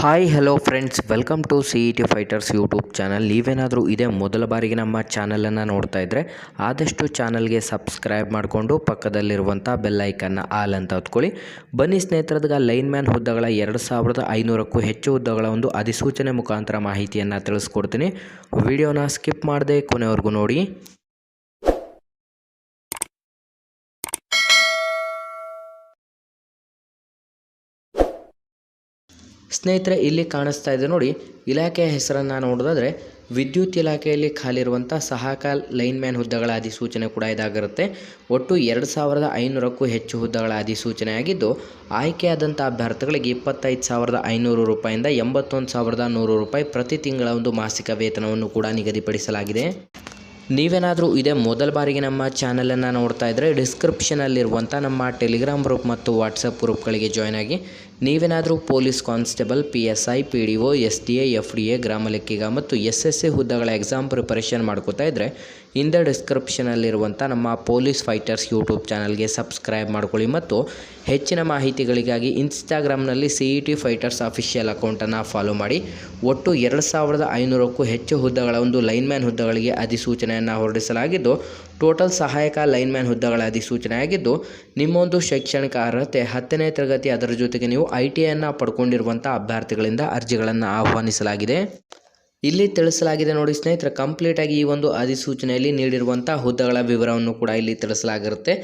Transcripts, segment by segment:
Hi hello friends welcome to C E T fighters YouTube channel ನೀವೇನಾದರೂ ಇದೇ ಮೊದಲ ಬಾರಿಗೆ ನಮ್ಮ ಚಾನಲನ್ನು ನೋಡ್ತಾ ಇದ್ದರೆ ಆದಷ್ಟು ಚಾನಲ್ಗೆ ಸಬ್ಸ್ಕ್ರೈಬ್ ಮಾಡಿಕೊಂಡು ಪಕ್ಕದಲ್ಲಿರುವಂಥ ಬೆಲ್ಲೈಕನ್ನು ಆಲ್ ಅಂತ ಹೊತ್ಕೊಳ್ಳಿ. ಬನ್ನಿ ಸ್ನೇಹಿತರದಾಗ, ಲೈನ್ ಮ್ಯಾನ್ ಹುದ್ದೆಗಳ ಎರಡು ಸಾವಿರದ ಐನೂರಕ್ಕೂ ಹೆಚ್ಚು ಹುದ್ದೆಗಳ ಒಂದು ಅಧಿಸೂಚನೆ ಮುಖಾಂತರ ಮಾಹಿತಿಯನ್ನು ತಿಳಿಸ್ಕೊಡ್ತೀನಿ. ವಿಡಿಯೋನ ಸ್ಕಿಪ್ ಮಾಡದೆ ಕೊನೆವರೆಗೂ ನೋಡಿ. ಸ್ನೇಹಿತರೆ, ಇಲ್ಲಿ ಕಾಣಿಸ್ತಾ ಇದೆ ನೋಡಿ, ಇಲಾಖೆಯ ಹೆಸರನ್ನು ನೋಡೋದಾದರೆ ವಿದ್ಯುತ್ ಇಲಾಖೆಯಲ್ಲಿ ಖಾಲಿ ಇರುವಂಥ ಸಹಾಯಕ ಲೈನ್ ಮ್ಯಾನ್ ಹುದ್ದೆಗಳ ಅಧಿಸೂಚನೆ ಕೂಡ ಇದಾಗಿರುತ್ತೆ. ಒಟ್ಟು ಎರಡು ಸಾವಿರದ ಐನೂರಕ್ಕೂ ಹೆಚ್ಚು ಹುದ್ದೆಗಳ ಅಧಿಸೂಚನೆಯಾಗಿದ್ದು ಆಯ್ಕೆಯಾದಂಥ ಅಭ್ಯರ್ಥಿಗಳಿಗೆ ಇಪ್ಪತ್ತೈದು ಸಾವಿರದ ಐನೂರು ರೂಪಾಯಿಂದ ಎಂಬತ್ತೊಂದು ಸಾವಿರದ ನೂರು ರೂಪಾಯಿ ಪ್ರತಿ ತಿಂಗಳ ಒಂದು ಮಾಸಿಕ ವೇತನವನ್ನು ಕೂಡ ನಿಗದಿಪಡಿಸಲಾಗಿದೆ. ನೀವೇನಾದರೂ ಇದೇ ಮೊದಲ ಬಾರಿಗೆ ನಮ್ಮ ಚಾನಲನ್ನು ನೋಡ್ತಾ ಇದ್ದರೆ ಡಿಸ್ಕ್ರಿಪ್ಷನಲ್ಲಿರುವಂಥ ನಮ್ಮ ಟೆಲಿಗ್ರಾಮ್ ಗ್ರೂಪ್ ಮತ್ತು ವಾಟ್ಸಪ್ ಗ್ರೂಪ್ಗಳಿಗೆ ಜಾಯ್ನ್ ಆಗಿ ನೀವೇನಾದರೂ police constable, P S I, P D O, S D A, F D A, ಗ್ರಾಮ ಲೆಕ್ಕಿಗ ಮತ್ತು ಎಸ್ ಎಸ್ ಎ ಹುದ್ದೆಗಳ ಎಕ್ಸಾಮ್ ಪ್ರಿಪರೇಷನ್ ಮಾಡ್ಕೋತಾ ಇದ್ದರೆ ಹಿಂದೆ ಡಿಸ್ಕ್ರಿಪ್ಷನಲ್ಲಿರುವಂಥ ನಮ್ಮ ಪೊಲೀಸ್ ಫೈಟರ್ಸ್ ಯೂಟ್ಯೂಬ್ ಚಾನಲ್ಗೆ ಸಬ್ಸ್ಕ್ರೈಬ್ ಮಾಡ್ಕೊಳ್ಳಿ ಮತ್ತು ಹೆಚ್ಚಿನ ಮಾಹಿತಿಗಳಿಗಾಗಿ ಇನ್ಸ್ಟಾಗ್ರಾಮ್ನಲ್ಲಿ C E T fighters official ಅಕೌಂಟನ್ನು ಫಾಲೋ ಮಾಡಿ. ಒಟ್ಟು ಎರಡು ಸಾವಿರದ ಐನೂರಕ್ಕೂ ಹೆಚ್ಚು ಹುದ್ದೆಗಳ ಒಂದು ಲೈನ್ಮ್ಯಾನ್ ಹುದ್ದೆಗಳಿಗೆ ಅಧಿಸೂಚನೆಯನ್ನು ಹೊರಡಿಸಲಾಗಿದ್ದು ಟೋಟಲ್ ಸಹಾಯಕ ಲೈನ್ಮ್ಯಾನ್ ಹುದ್ದೆಗಳ ಅಧಿಸೂಚನೆಯಾಗಿದ್ದು, ನಿಮ್ಮೊಂದು ಶೈಕ್ಷಣಿಕ ಅರ್ಹತೆ ಹತ್ತನೇ ತರಗತಿ ಅದರ ಜೊತೆಗೆ ನೀವು ಐ ಟಿ ಐಯನ್ನು ಪಡ್ಕೊಂಡಿರುವಂಥ ಅಭ್ಯರ್ಥಿಗಳಿಂದ ಅರ್ಜಿಗಳನ್ನು ಆಹ್ವಾನಿಸಲಾಗಿದೆ. ಇಲ್ಲಿ ತಿಳಿಸಲಾಗಿದೆ ನೋಡಿ ಸ್ನೇಹಿತರೆ ಕಂಪ್ಲೀಟಾಗಿ ಈ ಒಂದು ಅಧಿಸೂಚನೆಯಲ್ಲಿ ನೀಡಿರುವಂಥ ಹುದ್ದೆಗಳ ವಿವರವನ್ನು ಕೂಡ ಇಲ್ಲಿ ತಿಳಿಸಲಾಗಿರುತ್ತೆ.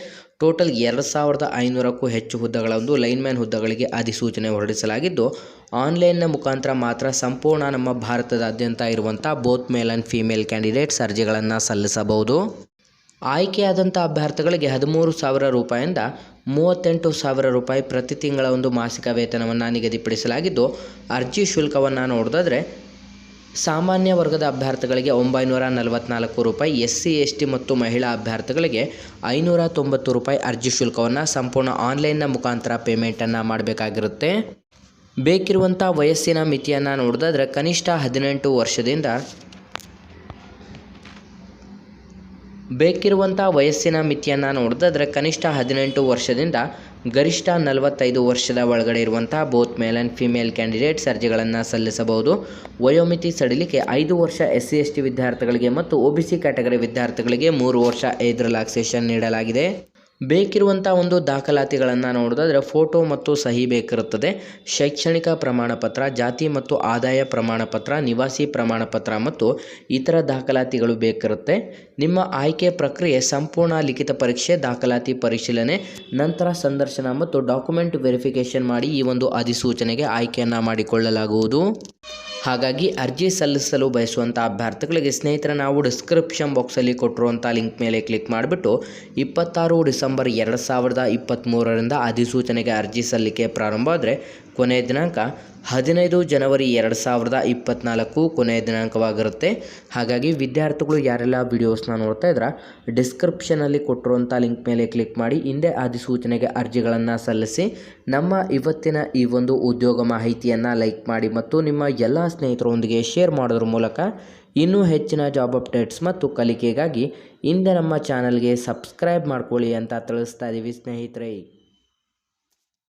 ಟೋಟಲ್ ಎರಡು ಸಾವಿರದ ಐನೂರಕ್ಕೂ ಹೆಚ್ಚು ಹುದ್ದೆಗಳ ಒಂದು ಲೈನ್ಮ್ಯಾನ್ ಹುದ್ದೆಗಳಿಗೆ ಅಧಿಸೂಚನೆ ಹೊರಡಿಸಲಾಗಿದ್ದು, ಆನ್ಲೈನ್ನ ಮುಖಾಂತರ ಮಾತ್ರ ಸಂಪೂರ್ಣ ನಮ್ಮ ಭಾರತದಾದ್ಯಂತ ಇರುವಂಥ both male and female candidates ಅರ್ಜಿಗಳನ್ನು ಸಲ್ಲಿಸಬಹುದು. ಆಯ್ಕೆಯಾದಂಥ ಅಭ್ಯರ್ಥಿಗಳಿಗೆ ಹದಿಮೂರು ಸಾವಿರ ರೂಪಾಯಿಂದ ಮೂವತ್ತೆಂಟು ಸಾವಿರ ರೂಪಾಯಿ ಪ್ರತಿ ತಿಂಗಳ ಒಂದು ಮಾಸಿಕ ವೇತನವನ್ನು ನಿಗದಿಪಡಿಸಲಾಗಿದ್ದು, ಅರ್ಜಿ ಶುಲ್ಕವನ್ನು ನೋಡೋದಾದರೆ ಸಾಮಾನ್ಯ ವರ್ಗದ ಅಭ್ಯರ್ಥಿಗಳಿಗೆ ಒಂಬೈನೂರ ನಲವತ್ನಾಲ್ಕು ರೂಪಾಯಿ ಎಸ್ ಸಿ ಎಸ್ ಟಿ ಮತ್ತು ಮಹಿಳಾ ಅಭ್ಯರ್ಥಿಗಳಿಗೆ ಐನೂರ ತೊಂಬತ್ತು ರೂಪಾಯಿ ಅರ್ಜಿ ಶುಲ್ಕವನ್ನು ಸಂಪೂರ್ಣ ಆನ್ಲೈನ್ನ ಮುಖಾಂತರ ಪೇಮೆಂಟನ್ನು ಮಾಡಬೇಕಾಗಿರುತ್ತೆ. ಬೇಕಿರುವಂಥ ವಯಸ್ಸಿನ ಮಿತಿಯನ್ನು ನೋಡೋದಾದರೆ ಕನಿಷ್ಠ ಹದಿನೆಂಟು ವರ್ಷದಿಂದ ಬೇಕಿರುವಂಥ ವಯಸ್ಸಿನ ಮಿತಿಯನ್ನು ನೋಡಿದ್ರೆ ಕನಿಷ್ಠ ಹದಿನೆಂಟು ವರ್ಷದಿಂದ ಗರಿಷ್ಠ ನಲವತ್ತೈದು ವರ್ಷದ ಒಳಗಡೆ ಇರುವಂಥ both male and female candidates ಅರ್ಜಿಗಳನ್ನು ಸಲ್ಲಿಸಬಹುದು. ವಯೋಮಿತಿ ಸಡಿಲಿಕೆ ಐದು ವರ್ಷ ಎಸ್ ಸಿ ಎಸ್ ಟಿ ವಿದ್ಯಾರ್ಥಿಗಳಿಗೆ ಮತ್ತು ಒ ಬಿ ಸಿ ಕ್ಯಾಟಗರಿ ವಿದ್ಯಾರ್ಥಿಗಳಿಗೆ ಮೂರು ವರ್ಷ ಏಜ್ ರಿಲ್ಯಾಕ್ಸೇಷನ್ ನೀಡಲಾಗಿದೆ. ಬೇಕಿರುವಂಥ ಒಂದು ದಾಖಲಾತಿಗಳನ್ನು ನೋಡೋದಾದರೆ ಫೋಟೋ ಮತ್ತು ಸಹಿ ಬೇಕಿರುತ್ತದೆ. ಶೈಕ್ಷಣಿಕ ಪ್ರಮಾಣಪತ್ರ, ಜಾತಿ ಮತ್ತು ಆದಾಯ ಪ್ರಮಾಣಪತ್ರ, ನಿವಾಸಿ ಪ್ರಮಾಣಪತ್ರ ಮತ್ತು ಇತರ ದಾಖಲಾತಿಗಳು ಬೇಕಿರುತ್ತೆ. ನಿಮ್ಮ ಆಯ್ಕೆ ಪ್ರಕ್ರಿಯೆ ಸಂಪೂರ್ಣ ಲಿಖಿತ ಪರೀಕ್ಷೆ, ದಾಖಲಾತಿ ಪರಿಶೀಲನೆ, ನಂತರ ಸಂದರ್ಶನ ಮತ್ತು ಡಾಕ್ಯುಮೆಂಟ್ ವೆರಿಫಿಕೇಷನ್ ಮಾಡಿ ಈ ಒಂದು ಅಧಿಸೂಚನೆಗೆ ಆಯ್ಕೆಯನ್ನು ಮಾಡಿಕೊಳ್ಳಲಾಗುವುದು. ಹಾಗಾಗಿ ಅರ್ಜಿ ಸಲ್ಲಿಸಲು ಬಯಸುವಂಥ ಅಭ್ಯರ್ಥಿಗಳಿಗೆ ಸ್ನೇಹಿತರ ನಾವು ಡಿಸ್ಕ್ರಿಪ್ಷನ್ ಬಾಕ್ಸಲ್ಲಿ ಕೊಟ್ಟಿರುವಂಥ ಲಿಂಕ್ ಮೇಲೆ ಕ್ಲಿಕ್ ಮಾಡಿಬಿಟ್ಟು ಇಪ್ಪತ್ತಾರು ಡಿಸೆಂಬರ್ ಎರಡು ಸಾವಿರದ ಇಪ್ಪತ್ತ್ಮೂರರಿಂದ ಅಧಿಸೂಚನೆಗೆ ಅರ್ಜಿ ಸಲ್ಲಿಕೆ ಪ್ರಾರಂಭ ಆದರೆ ಕೊನೆಯ ದಿನಾಂಕ ಹದಿನೈದು ಜನವರಿ ಎರಡು ಸಾವಿರದ ಇಪ್ಪತ್ತ್ನಾಲ್ಕು ಕೊನೆಯ ದಿನಾಂಕವಾಗಿರುತ್ತೆ. ಹಾಗಾಗಿ ವಿದ್ಯಾರ್ಥಿಗಳು ಯಾರೆಲ್ಲ ವಿಡಿಯೋಸ್ನ ನೋಡ್ತಾ ಇದ್ರೆ ಡಿಸ್ಕ್ರಿಪ್ಷನಲ್ಲಿ ಕೊಟ್ಟಿರುವಂಥ ಲಿಂಕ್ ಮೇಲೆ ಕ್ಲಿಕ್ ಮಾಡಿ, ಹಿಂದೆ ಅಧಿಸೂಚನೆಗೆ ಅರ್ಜಿಗಳನ್ನು ಸಲ್ಲಿಸಿ, ನಮ್ಮ ಇವತ್ತಿನ ಈ ಒಂದು ಉದ್ಯೋಗ ಮಾಹಿತಿಯನ್ನು ಲೈಕ್ ಮಾಡಿ ಮತ್ತು ನಿಮ್ಮ ಎಲ್ಲ ಸ್ನೇಹಿತರೊಂದಿಗೆ ಶೇರ್ ಮಾಡೋದ್ರ ಮೂಲಕ ಇನ್ನೂ ಹೆಚ್ಚಿನ ಜಾಬ್ ಅಪ್ಡೇಟ್ಸ್ ಮತ್ತು ಕಲಿಕೆಗಾಗಿ ಹಿಂದೆ ನಮ್ಮ ಚಾನಲ್ಗೆ ಸಬ್ಸ್ಕ್ರೈಬ್ ಮಾಡ್ಕೊಳ್ಳಿ ಅಂತ ತಿಳಿಸ್ತಾ ಇದ್ದೀವಿ ಸ್ನೇಹಿತರೆ.